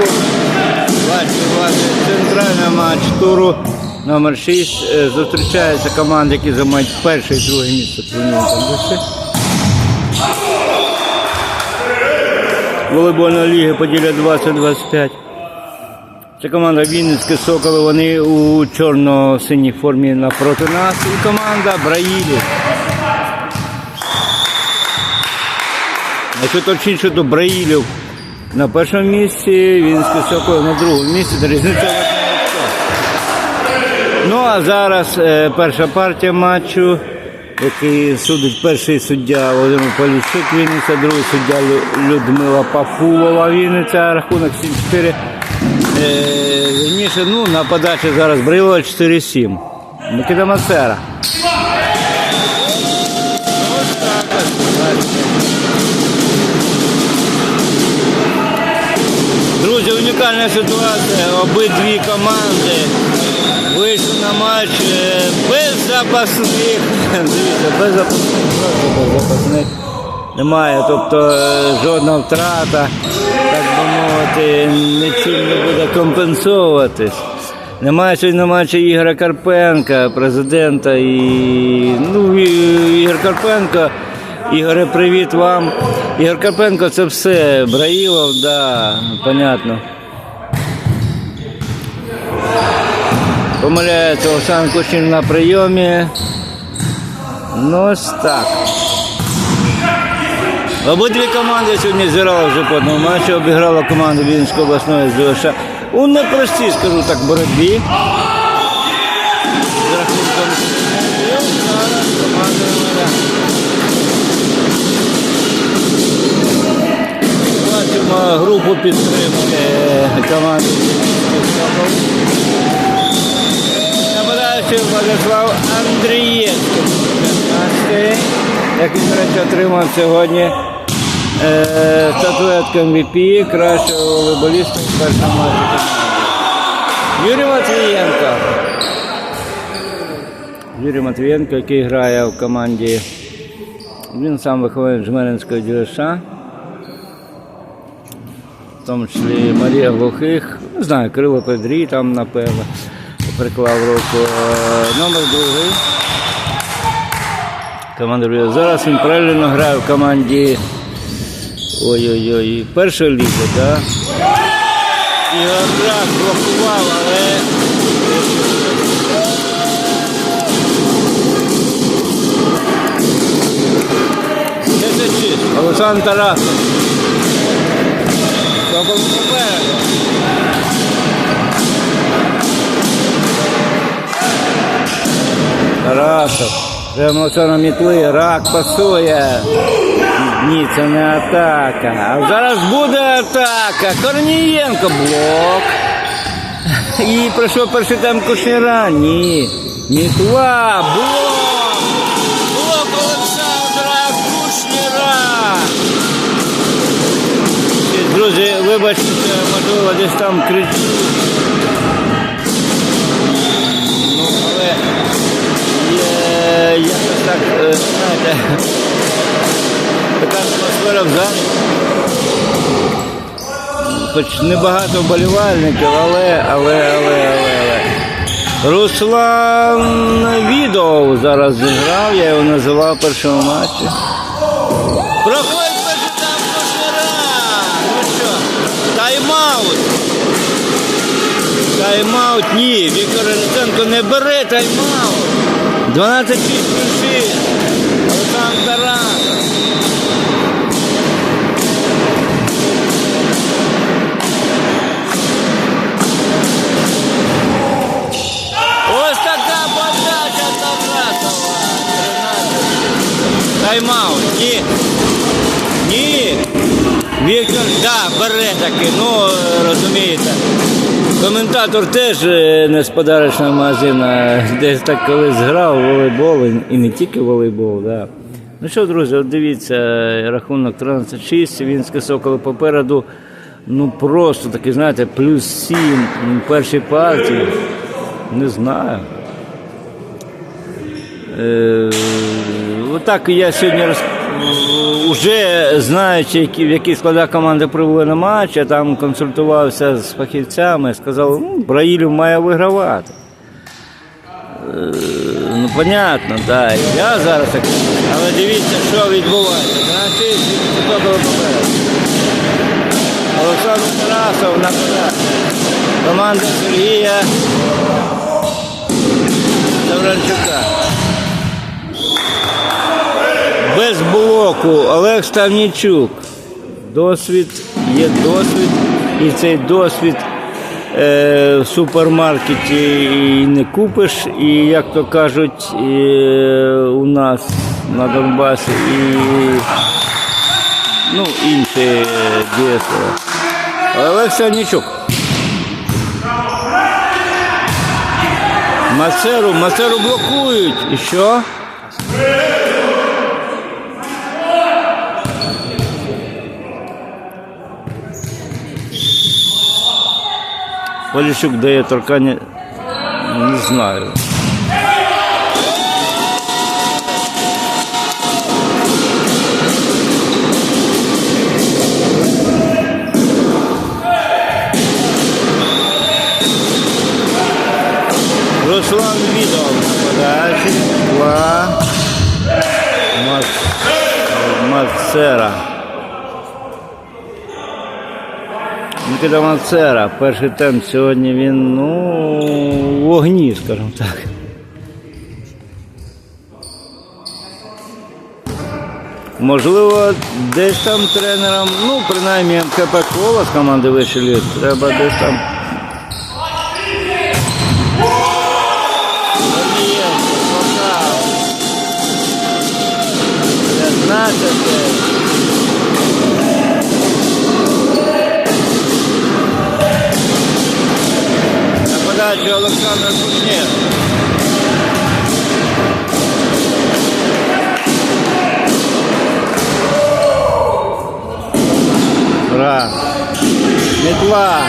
року. Ваші уваги центральний матч туру номер 6 Е, Зустрічаються команди, які займають перше і друге місце турніру таблиці. Волейбольної ліги поділя 20-25. Це команда Вінницькі Соколи, вони у чорно-синій формі напроти нас. І команда Браїлі. Якщо точніше, то Браїлів на першому місці, Вінницькі Соколи на другому місці, та різниця. Ну а зараз е, перша партія матчу, який судить перший суддя Володимир Поліщук Вінниця, другий суддя Лю- Людмила Папулова Вінниця, рахунок 7-4. Е, ну, на подачі зараз Брилова 4-7. Микита Мацера. Унікальна ситуація. Обидві команди вийшли на матч е, без запасних. Дивіться, без запасних. Без запасних немає. Тобто е, жодна втрата, так би мовити, нічим не буде компенсовуватись. Немає сьогодні на матчі Ігоря Карпенка, президента і ну, Ігор Карпенко. Ігоре, привіт вам. Ігор Карпенко це все. Браїлов, да, понятно. Помиляється Олександр Кучин на прийомі. Ну ось так. Обидві команди сьогодні зіграли вже по одному матчу, обіграла команда Вінницької обласної ЗВШ у непростій, скажу так, боротьбі. З рахунком. Бачимо групу підтримки команди. Нападаючий Владислав Андрієнко. 15-й. Як він, речі, отримав сьогодні е, статуетку MVP кращого волейболіста в першому матчі. Юрій Матвієнко. Юрій Матвієнко, який грає в команді. Він сам вихованець Жмеринського ДЮСШ. В тому числі Марія Глухих, не знаю, Кирило Педрій там, напевно, приклав руку. Е, Номер другий. Команда Бріла. Зараз він правильно грає в команді. Ой-ой-ой, першої ліги, так? І одразу блокував, але. Олександр Тарасов. Тарасов. На мітли, рак пасує. Ні, це не атака. А зараз буде атака. Корнієнко блок. І пройшов перший тайм Кушніра. Ні. Мітла, блок. Блок Олександра Кушніра. Друзі, вибачте, можливо, десь там кричу. Якось так, е, знаєте, така атмосфера в залі. Хоч небагато вболівальників, але, але, але, але, але. Руслан Відов зараз зіграв, я його називав першому матчі. Проходить перший там Кушнера. Ну що, тайм-аут. Тайм-аут, ні, Віктор Ренценко не бере тайм-аут. 12 6 плюс 6. Олександр Тарасов. Ось така подача Тарасова. 13. Тайм-аут. Ні. Ні. Віктор, да, бере таки, ну розумієте. Коментатор теж е, не з магазину, десь так колись грав волейбол, і не тільки волейбол. Да. Ну що, друзі, от дивіться, рахунок 13-6, Вінське Соколи попереду. Ну просто такий, знаєте, плюс 7 в першій партії. Не знаю. Е, Отак я сьогодні роз... вже знаючи, в які склади команди прибули на матч, я там консультувався з фахівцями, сказав, ну, Браїлів має вигравати. Е, Ну, понятно, так. Я зараз так. Але дивіться, що відбувається. Високого попереду. Олександр Тарасов нападає. Команда Сергія Завранчука. Без блоку Олег Ставнічук. Досвід, є досвід, і цей досвід е, в супермаркеті і не купиш, і як то кажуть, і, у нас на Донбасі і ну, інші дійсно. Олег Ставнічук. Мацеру, Мацеру блокують. І що? Поліщук дає торкання. Не знаю. Микита Мацера. Перший темп сьогодні він, ну, в вогні, скажімо так. Можливо, десь там тренерам, ну, принаймні МКП Кола з команди вишилі, треба десь там. Корнієнко, На подачу Олександр Кушнєв. Раз. Метла.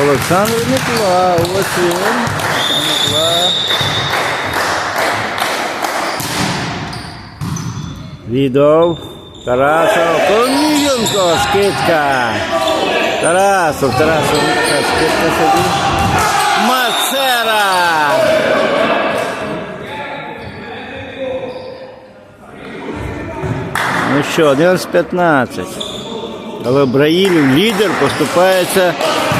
Олександр Метла. Ось він. Метла. Відов. Тарасов. Корнієнко. Скидка. Тарасов. Тарасов. Скидка собі. Мацера. Ну що, 11-15. Але Браїлів лідер поступається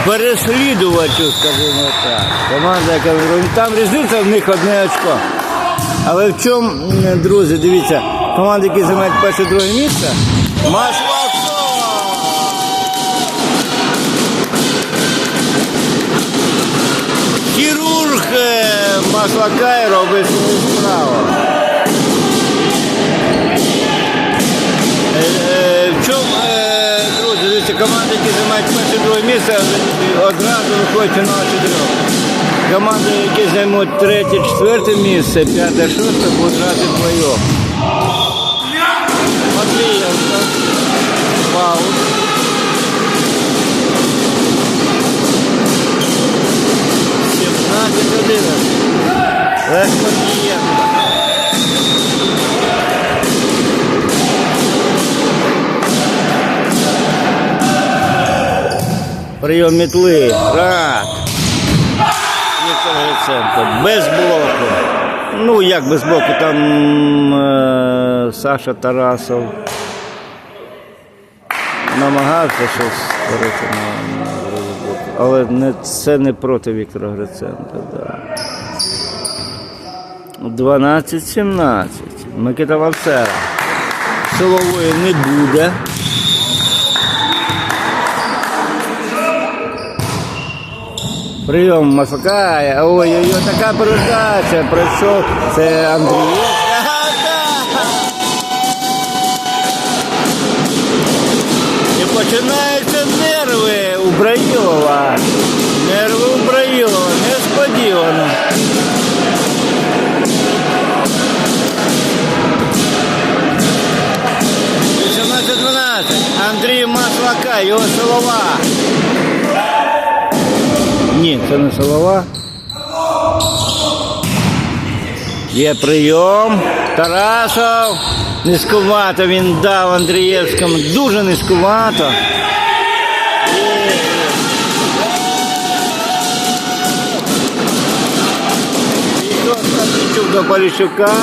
переслідувачу, скажімо так. Команда, яка там різниця в них одне очко. Але в чому, друзі, дивіться, команди, які займають перше друге місце, Маслаков! Хірург е, Маслакай робить свою справу. Е, е, В чому, е, друзі, команди, які займають перше друге місце, одразу виходять на чотирьох. Команди, які займуть третє, четверте місце, п'яте, шосте, будуть грати вдвоєм. Матвієнко. Паул. Сімнадцять одинадцять. Лех Матвієнко. Прийом метли. Рад. Віктор Гриценко. Без блоку. Ну, як без блоку, там е, Саша Тарасов намагався щось створити на, на другий. Але не, це не проти Віктора Гриценка. Да. 12-17. Микита Вавцера. Силової не буде. Прийом Масакая. Ой-ой-ой, така передача. Пройшов. Це Андрій. І починаються нерви у Браїлова. Нерви у Браїлова. Несподівано. Андрій Маслака, його силова. Ні, це не солова. Є прийом. Тарасов. Низькувато він дав Андрієвському. Дуже низькувато. І тут до Поліщука.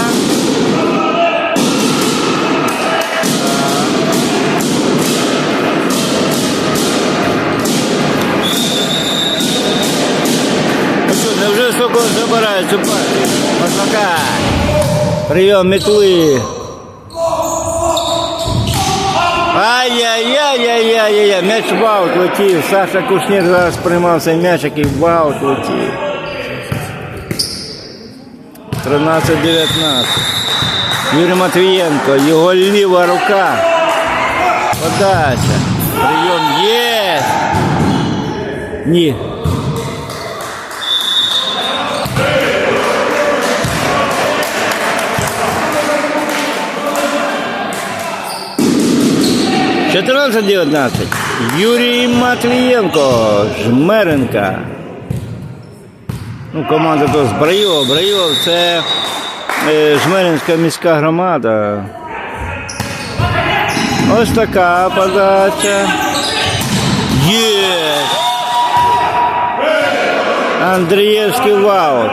Цю партію? Маслака. Прийом метли. Ай-яй-яй-яй-яй-яй, м'яч в аут летів. Саша Кушнір зараз приймав цей м'яч, який в аут летів. 13-19. Юрій Матвієнко, його ліва рука. Подача. Прийом є. Ні. Чотирнадцять 19 Юрій Матвієнко, Жмеренка. Ну, команда то з Браїлов. Браїлов це е, Жмеринська міська громада. Ось така подача. Є! Андрієвський ваут.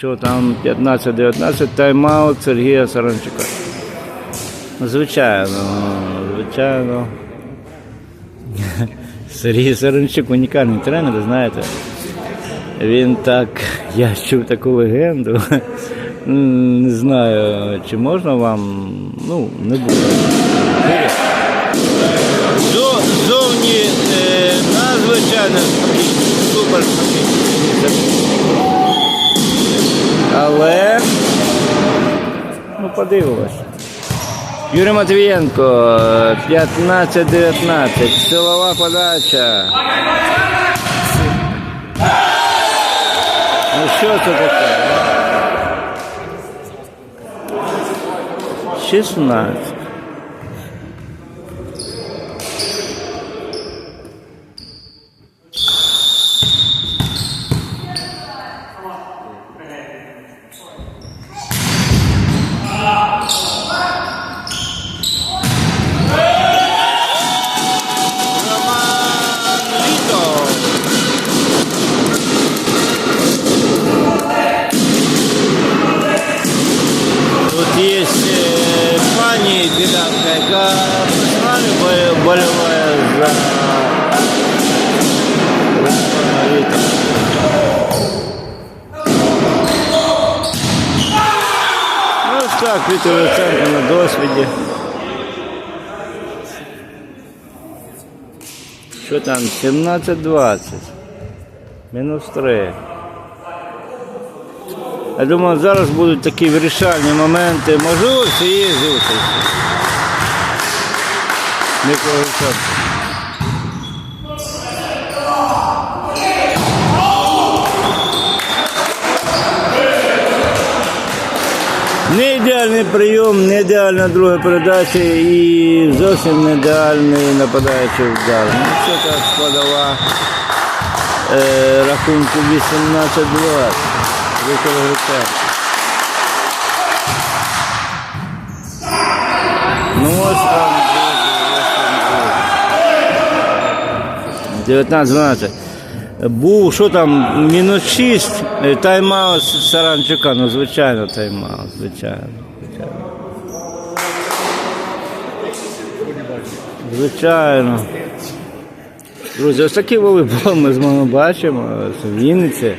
Що там 15-19 тайм-аут Сергія Саранчука. Звичайно, звичайно. Сергій Саранчук унікальний тренер, знаєте. Він так, я чув таку легенду. Не знаю, чи можна вам, ну, не буде. Зовні е, надзвичайно супер спокійний. Але ну подивимось. Юрій Матвієнко, 15-19, силова подача. Ну що це таке? 16. Вітер Луценко на досвіді. Що там? 17-20. Мінус 3. Я думаю, зараз будуть такі вирішальні моменти. Можливо, цієї зустрічі. Микола Олександрович. Не ідеальний прийом, не ідеальна друга передача і зовсім не ідеальний нападаючий удар. Ну, це так складова е, рахунку 18-20. Віктор Ну ось там друзі, ось там друзі. 19-12. Був, що там, мінус 6, е, тайм-аут Саранчука, ну звичайно тайм-аут, звичайно. Звичайно. Друзі, ось такий волейбол ми з вами бачимо в Вінниці.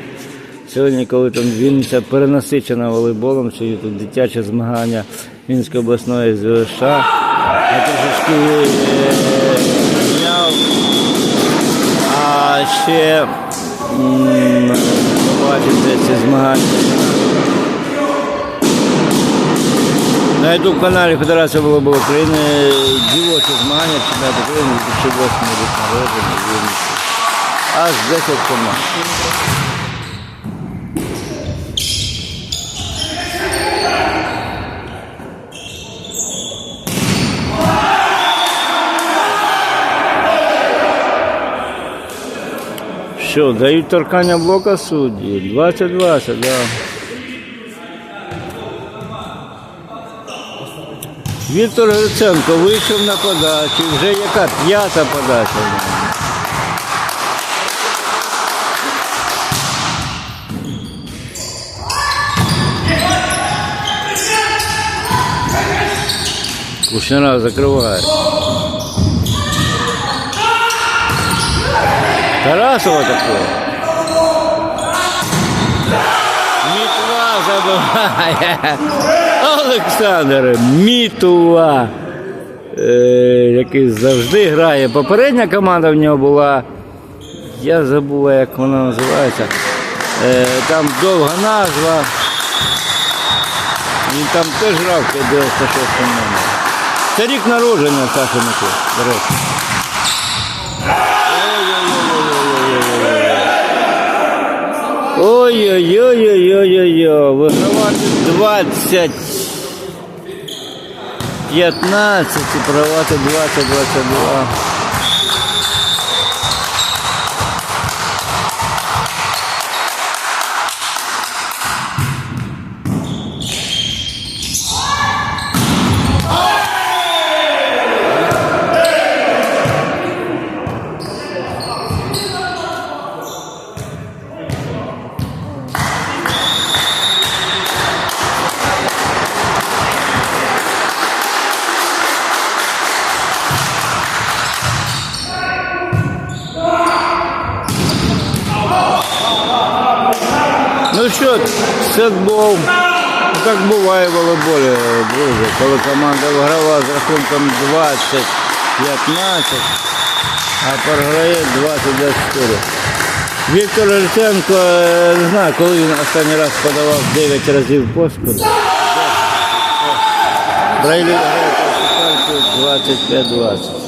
Сьогодні, коли там Вінниця перенасичена волейболом, сьогодні тут дитяче змагання Вінницької обласної ЗВШ. Я трошечки е, зняв а ще м, ці змагання. На youtube каналі Федерація волейболу України дівочі змагання чемпіонат України 2008 рік народження Аж 10 команд. Що, дають торкання блока судді? 20-20, да. Віктор Гриценко вийшов на подачу. Вже яка п'ята подача. Кушнера закриває. Тарасова такое. Олександр Мітва. Е, який завжди грає. Попередня команда в нього була. Я забула, як вона називається. Е, там довга назва. Він там теж грав в 96 номер. Це рік народження Саші Миколи, до речі. Ой-ой-ой-ой-ой-ой-ой. Вигравати 20. 15 і програвати 20-22. Що, сетбол. Ну, так буває в волейболі, друзі, коли команда виграла з рахунком 20-15, а програє 20-24. Віктор Ільченко, е, не знаю, коли він останній раз подавав 9 разів поспіль. Брайлі грає 25-20.